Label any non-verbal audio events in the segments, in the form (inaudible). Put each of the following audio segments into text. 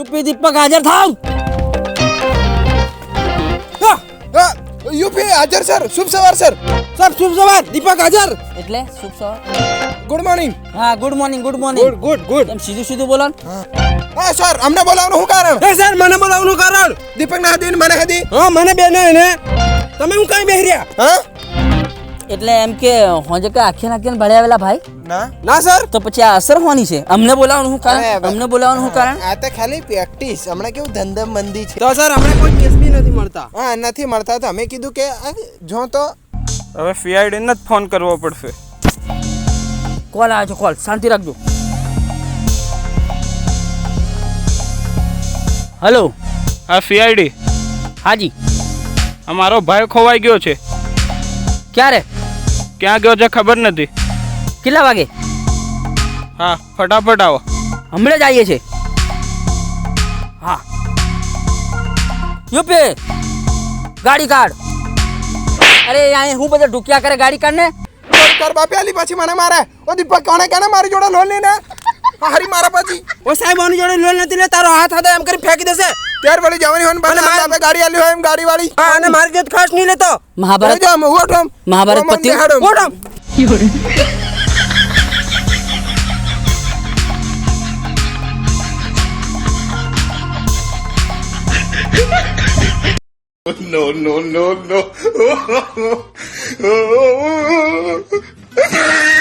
UP દીપક હાજર થાવ. UP હાજર સર. શુભ સવાર સર. સર શુભ સવાર. દીપક હાજર. એટલે શુભ સવાર. Good morning. હા good morning good morning. Good good good. એમ સીધું સીધું બોલો હા. સર અમને બોલાવવાનું શું કારણ? એ સર મને બોલાવવાનું કારણ. દીપક ના હતી મને હતી હા મને બેન ને તમે હું કઈ બેહર્યા રહ્યા? હા? એટલે એમ કે હોજે કે આખે નાખીને ભળ્યાવેલા ભાઈ. ના. ના સર. તો પછી આ અસર હોની છે? અમને બોલાવવાનું શું કારણ? અમને બોલાવવાનું શું કારણ? આ તો ખાલી પ્રેક્ટિસ હમણાં કેવું ધંધમ મંદી છે. તો સર હમણાં કોઈ કેસ બી નથી મળતા? હા નથી મળતા. તો અમે કીધું કે જો તો. હવે સીઆઈડીને જ ફોન કરવો પડશે. કોલ આવે છે કોલ શાંતિ રાખજો. હલો હા સીઆઈડી હાજી. અમારો ભાઈ ખોવાઈ ગયો છે. ક્યારે? ક્યાં ગયો છે ખબર નથી. કેટલા વાગે? હા ફટાફટ આવો. હમણાં જ આવીએ છે હા. યુપે ગાડી કાઢ. અરે અહીં હું બધા ઢૂક્યા કરે ગાડી કાઢ ને તાર બાપે આલી પાછી મને મારે. ઓ દીપક કોણે કેને મારી જોડે લોન લઈને? આ હરી મારા પછી ઓ સાહેબ આની જોડે લોન નથી લે તારો હાથ હાથે એમ કરી ફેંકી દેશે ત્યાર વળી જવાની હોય ને પાછી માર- ગાડી આલી હોય એમ ગાડી વાળી હા અને મારી જોડે ખાસ નહીં લેતો મહાભારત જામ ઉઠો આમ. મહાભારત ઓમ આમ પત્યું? બેહાડો. ઓઢ આમ.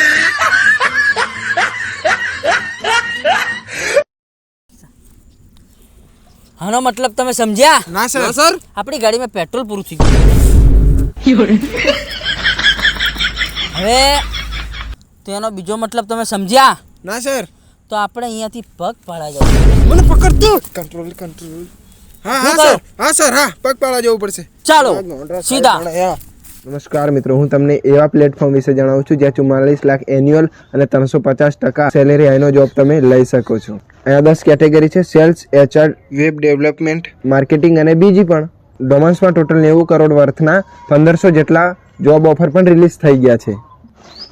(laughs) આનો મતલબ તમે સમજ્યા? ના સર. સર. આપણી ગાડીમાં પેટ્રોલ પૂરું થઈ ગયું. હવે તેનો બીજો મતલબ તમે સમજ્યા? ના સર. તો આપણે અહીંયાથી પગ પાડા જવું મને પકડતું કંટ્રોલ કંટ્રોલ હા હા સર. હા સર હા. પગ પાડા જવું પડશે. ચાલો સીધા. નમસ્કાર મિત્રો. હું તમને એવા પ્લેટફોર્મ વિશે જણાવું છું જ્યાં ચુમ્માલીસ લાખ એન્યુઅલ અને ત્રણસો પચાસ ટકા સેલેરી આઈનો જોબ તમે લઈ શકો છો. અહીંયા દસ કેટેગરી છે sales HR web development marketing અને બીજી પણ. ડોમાન્સમાં ટોટલ નેવું કરોડ વર્થના પંદરસો જેટલા જોબ ઓફર પણ રિલીઝ થઈ ગયા છે.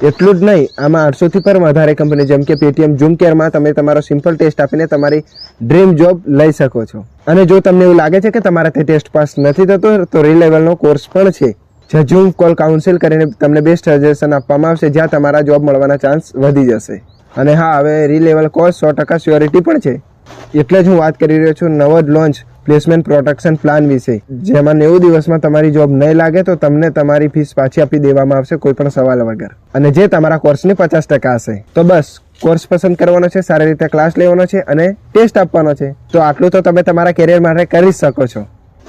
એટલું જ નહીં, આમાં આઠસોથી પણ વધારે કંપની જેમ કે પેટીએમ ઝૂમ કેરમાં તમે તમારો સિમ્પલ ટેસ્ટ આપીને તમારી ડ્રીમ જોબ લઈ શકો છો. અને જો તમને એવું લાગે છે કે તમારા તે ટેસ્ટ પાસ નથી થતો, તો રી લેવલનો કોર્સ પણ છે. જ્યાં ઝૂમ કોલ કાઉન્સિલ કરીને તમને બેસ્ટ સજેશન આપવામાં આવશે, જ્યાં તમારા જોબ મળવાના ચાન્સ વધી જશે. અને હા, હવે રી લેવલ કોર્સ સો ટકા સ્યોરિટી પણ છે. એટલે જ હું વાત કરી રહ્યો છું નવો જ લોન્ચ પ્લેસમેન્ટ પ્રોટેક્શન પ્લાન વિશે. જેમાં નેવું દિવસમાં તમારી જોબ નહીં લાગે તો તમને તમારી ફીસ પાછી આપી દેવામાં આવશે કોઈ પણ સવાલ વગર. અને જે તમારા કોર્સની પચાસ ટકા હશે. તો બસ કોર્સ પસંદ કરવાનો છે, સારી રીતે ક્લાસ લેવાનો છે અને ટેસ્ટ આપવાનો છે. તો આટલું તો તમે તમારા કેરિયર માટે કરી શકો છો.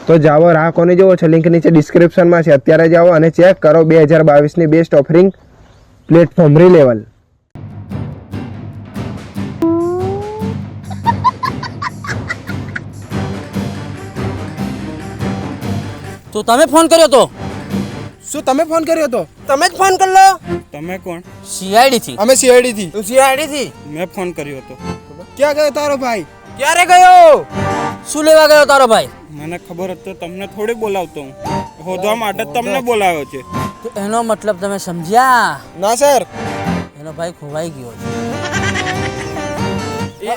તો જાઓ, રાહ કોને જુઓ છો? લિંક નીચે ડિસ્ક્રિપ્શનમાં છે. અત્યારે જાઓ અને ચેક કરો બે હજાર બાવીસની બેસ્ટ ઓફરિંગ પ્લેટફોર્મ રી તો તમે ફોન કર્યો તો? શું તમે ફોન કર્યો હતો તમે જ ફોન કરી લો. તમે કોણ? સીઆઈડી થી. અમે સીઆઈડી થી. તું સીઆઈડી થી? મેં ફોન કર્યો હતો. ક્યાં ગયો તારો ભાઈ? ક્યારે ગયો? શું લેવા ગયો તારો ભાઈ? મને ખબર હતી તમને થોડી બોલાવતો હું. હોદવા માટે જ તમને બોલાવ્યો છે. તો એનો મતલબ તમે સમજ્યા? ના સર. એનો ભાઈ ખોવાઈ ગયો છે.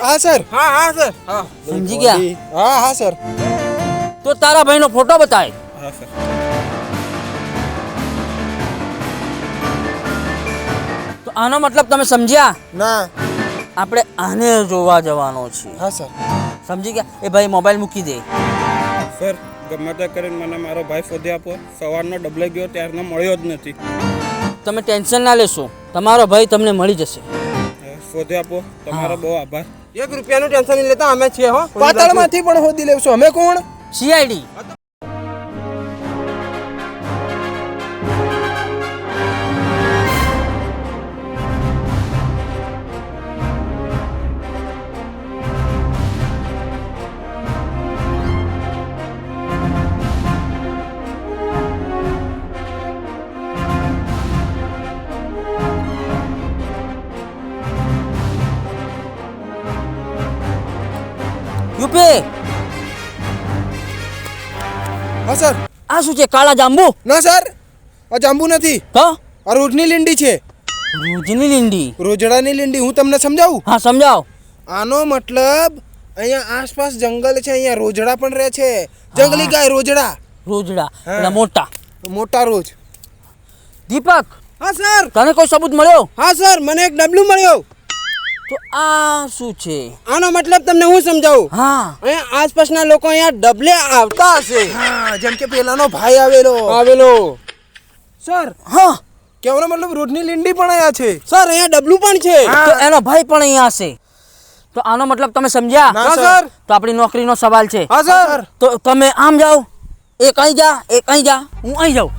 હા સર. હા હા સર. હા. સમજી ગયા? હા હા સર. તો તારા ભાઈનો ફોટો બતાય. હા સર તો આનો મતલબ તમે સમજ્યા? ના. આપણે આને જોવા જવાનો છે. હા સર. સમજી ગયા? એ ભાઈ મોબાઈલ મૂકી દે. સર ગમે તે કરીને મને મારો ભાઈ શોધી આપો. સવારનો ડબલે ગયો ત્યારનો મળ્યો જ નથી. તમે ટેન્શન ના લેશો. તમારો ભાઈ તમને મળી જશે. શોધી આપો. તમારો બહુ આભાર. એક રૂપિયાનું ટેન્શન નહીં લેતા અમે છીએ હો. પાતાળમાંથી પણ શોધી લેવશું અમે કોણ? સીઆઈડી યુપી હા સર. આ શું છે કાળા જાંબુ? ના સર. આ જાંબુ નથી. હા? આ રોજની લીંડી છે. રોજની લીંડી? રોજડાની લીંડી હું તમને સમજાવું? હા સમજાવ. આનો મતલબ અહીંયા આસપાસ જંગલ છે અહીંયા રોજડા પણ રહે છે. જંગલી ગાય રોજડા. રોજડા એટલે મોટા. મોટા રોજ. દીપક હા સર. તને કોઈ સબૂત મળ્યો? હા સર મને એક ડબલું મળ્યો. તો આ શું છે? આનો મતલબ તમને હું સમજાવું? હા. અહીંયા આસપાસના લોકો અહીંયા ડબલે આવતા હશે. હા જેમ કે પેલાનો ભાઈ આવેલો. આવેલો. સર હા. કેવાનો મતલબ રોડની લીંડી પણ અહીંયા છે. સર અહીંયા ડબલું પણ છે. તો એનો ભાઈ પણ અહીંયા હશે. તો આનો મતલબ તમે સમજ્યા? હા, સર. સર. તો આપણી નોકરીનો સવાલ છે. હા સર. તો તમે આમ જાઓ. એક અહીં જા એક અહીં જા. હું અહીં જાઉં.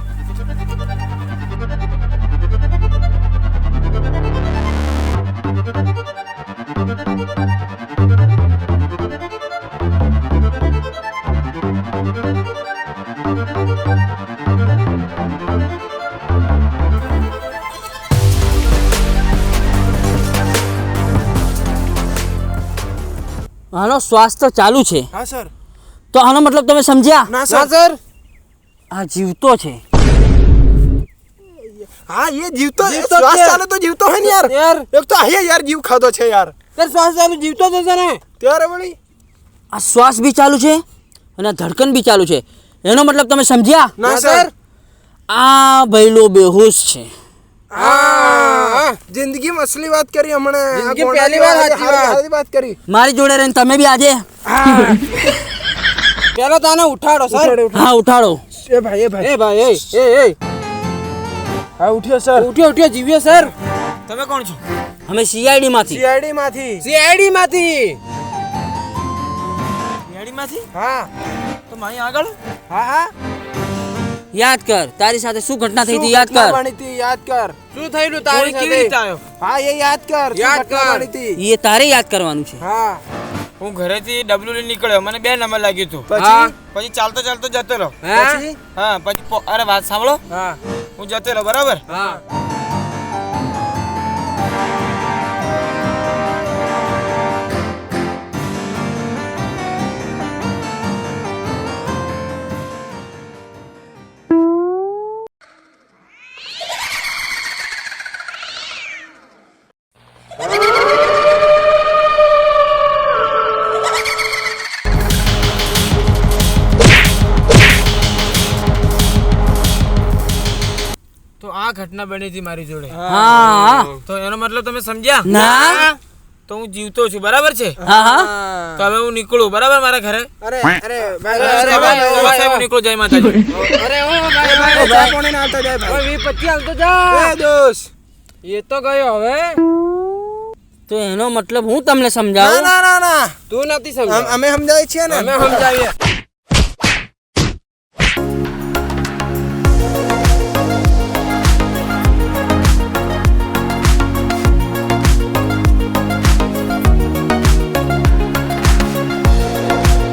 આનો શ્વાસ તો ચાલુ છે. હા સર. તો આનો મતલબ તમે સમજ્યા? ના સર. આ જીવતો છે. હા એ જીવતો શ્વાસ ચાલે તો જીવતો હોય ને યાર. યાર. એક તો અહીંયા યાર જીવ ખાધો છે યાર. તાર શ્વાસ ચાલુ જીવતો જ હશે ને. ત્યારે વળી? આ શ્વાસ બી ચાલુ છે અને ધડકન બી ચાલુ છે. એનો મતલબ તમે સમજ્યા? ના સર. આ ભૈલો બેહોશ છે. જિંદગી જિંદગીમાં અસલી વાત કરી હમણાં. પહેલી વાર સાચી વાત. વાત કરી. મારી જોડે રહીને તમે બી આજે? (laughs) પેલો તો આને ઉઠાડો સર. હા ઉઠાડો. એ ભાઈ એ ભાઈ. એ ભાઈ એ એ. હા ઉઠ્યો સર. ઉઠ્યો ઉઠ્યો જીવ્યો સર. તમે કોણ છો? અમે સીઆઈડી માંથી. સીઆઈડી માંથી. સીઆઈડી માંથી? યાડીમાંથી હા. તો મારી આગળ? હા હા. યાદ કર તારી સાથે શું ઘટના થઈ હતી યાદ કર. બની હતી યાદ કર. શું થયેલું તારી કેવી રીતે સાથે આવ્યો? હા એ યાદ કર યાદ કર. એ તારે યાદ કરવાનું છે. હા. હું ઘરેથી ડબલ્યુ લઈને નીકળ્યો મને બે નંબર લાગ્યું હતું પછી? પછી ચાલતો ચાલતો જતો રહ્યો. હા પછી? હા પછી અરે વાત સાંભળો. હા. હું જતો રહ્યો બરાબર? હા. આ ઘટના બની હતી મારી જોડે. હા. તો એનો મતલબ તમે સમજ્યા? ના. તો હું જીવતો છું બરાબર છે? હા હા. તો હવે હું નીકળું બરાબર મારા ઘરે? અરે અરે અરે, હું નીકળું જય માતાજી. અરે ઓ ભાઈ, ભાઈ ભાઈ, ભાઈ ચા પાણી ના આવતા જાય ભાઈ. વી પચી હાલતો જા. એ દોસ્ત એ તો ગયો હવે. તો એનો મતલબ હું તમને સમજાવું? ના ના ના તું નથી સમજાવ. સમજ અમે સમજાવીએ છીએ ને. અમે સમજાવીએ.